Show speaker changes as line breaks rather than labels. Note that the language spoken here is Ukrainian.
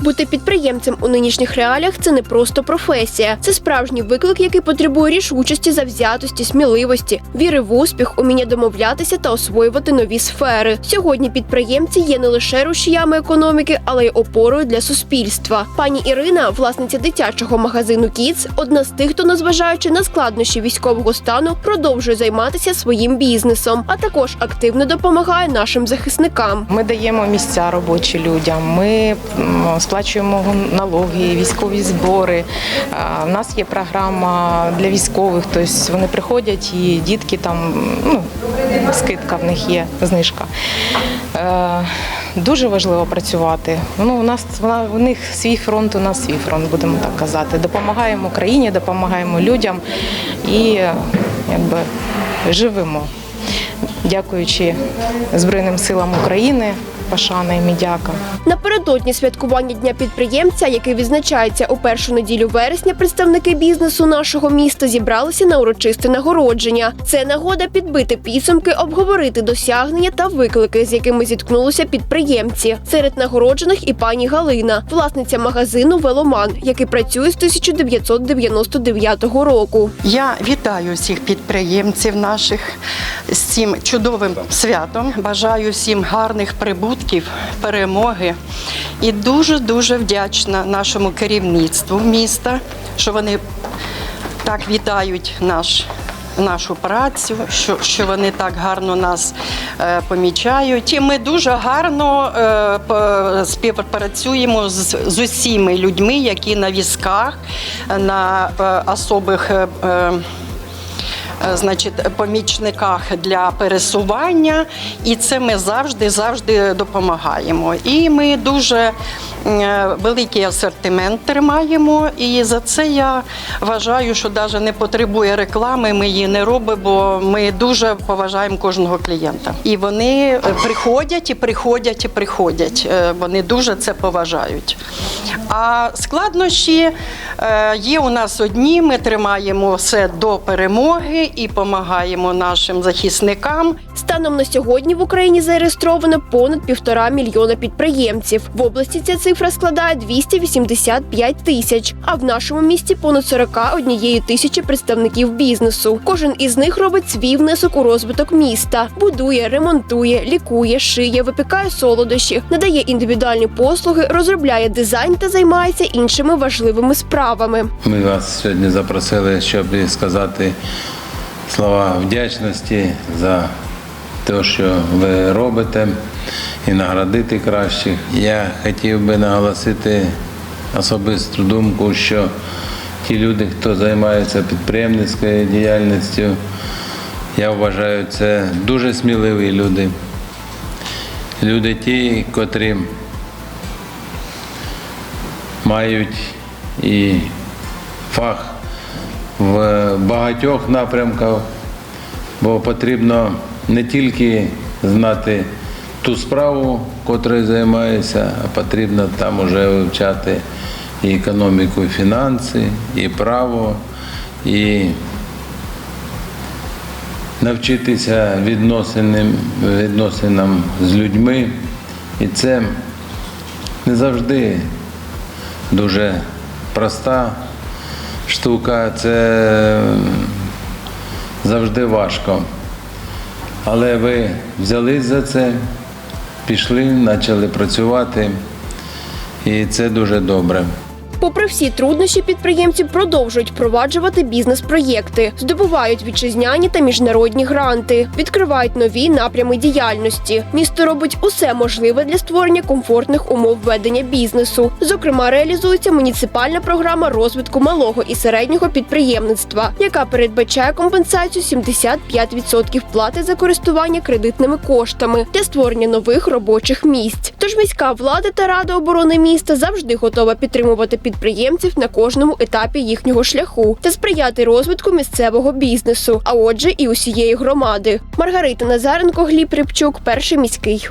Бути підприємцем у нинішніх реаліях це не просто професія, це справжній виклик, який потребує рішучості, завзятості, сміливості, віри в успіх, уміння домовлятися та освоювати нові сфери. Сьогодні підприємці є не лише рушіями економіки, але й опорою для суспільства. Пані Ірина, власниця дитячого магазину Кіц, одна з тих, хто, незважаючи на складнощі військового стану, продовжує займатися своїм бізнесом, а також активно допомагає нашим захисникам.
Ми даємо місця робочі людям. Ми сплачуємо налоги, військові збори. У нас є програма для військових. Тобто вони приходять і дітки там ну, скидка в них є, знижка. Е, Дуже важливо працювати. Ну, у нас у них свій фронт, у нас свій фронт, будемо так казати. Допомагаємо країні, допомагаємо людям і якби живемо. Дякуючи Збройним силам України, Пашана і Мідяка.
Напередодні святкування дня підприємця, який відзначається у першу неділю вересня, представники бізнесу нашого міста зібралися на урочисте нагородження. Це нагода підбити підсумки, обговорити досягнення та виклики, з якими зіткнулися підприємці. Серед нагороджених і пані Галина, власниця магазину Веломан, який працює з 1999 року.
Я вітаю всіх підприємців наших з цим чудовим святом. Бажаю всім гарних прибутків, перемоги. І дуже дуже вдячна нашому керівництву міста, що вони так вітають наш. Нашу працю, що, що вони так гарно нас е, помічають. І ми дуже гарно е, співпрацюємо з, з усіма людьми, які на візках, на е, особих. е, е, Значить, помічниках для пересування, і це ми завжди завжди допомагаємо. І ми дуже е, великий асортимент тримаємо. І за це я вважаю, що навіть не потребує реклами. Ми її не робимо, бо ми дуже поважаємо кожного клієнта. І вони е, приходять і приходять і приходять. Е, Вони дуже це поважають. А складнощі е, є у нас одні. Ми тримаємо все до перемоги і допомагаємо нашим захисникам.
Станом на сьогодні в Україні зареєстровано понад півтора мільйона підприємців. В області ця цифра складає 285 тисяч, а в нашому місті понад 41 тисячі представників бізнесу. Кожен із них робить свій внесок у розвиток міста, будує, ремонтує, лікує, шиє, випікає солодощі, надає індивідуальні послуги, розробляє дизайн та займається іншими важливими справами.
Ми вас сьогодні запросили, щоб сказати слова вдячності за те, що ви робите, і наградити кращих. Я хотів би наголосити особисту думку, що ті люди, хто займається підприємницькою діяльністю, я вважаю, це дуже сміливі люди. Люди ті, котрі мають і фах в багатьох напрямках, бо потрібно не тільки знати ту справу, котрою займаєшся, а потрібно там уже вивчати і економіку, і фінанси, і право, і навчитися відносинам, відносинам з людьми. І це не завжди дуже проста штука, це завжди важко. Але ви взялись за це, пішли, почали працювати, і це дуже добре.
Попри всі труднощі, підприємці продовжують впроваджувати бізнес-проєкти, здобувають вітчизняні та міжнародні гранти, відкривають нові напрями діяльності. Місто робить усе можливе для створення комфортних умов ведення бізнесу. Зокрема, реалізується муніципальна програма розвитку малого і середнього підприємництва, яка передбачає компенсацію 75% плати за користування кредитними коштами для створення нових робочих місць. Тож міська влада та рада оборони міста завжди готова підтримувати підприємців на кожному етапі їхнього шляху та сприяти розвитку місцевого бізнесу, а отже, і усієї громади. Маргарита Назаренко, Гліб Рибчук, перший міський.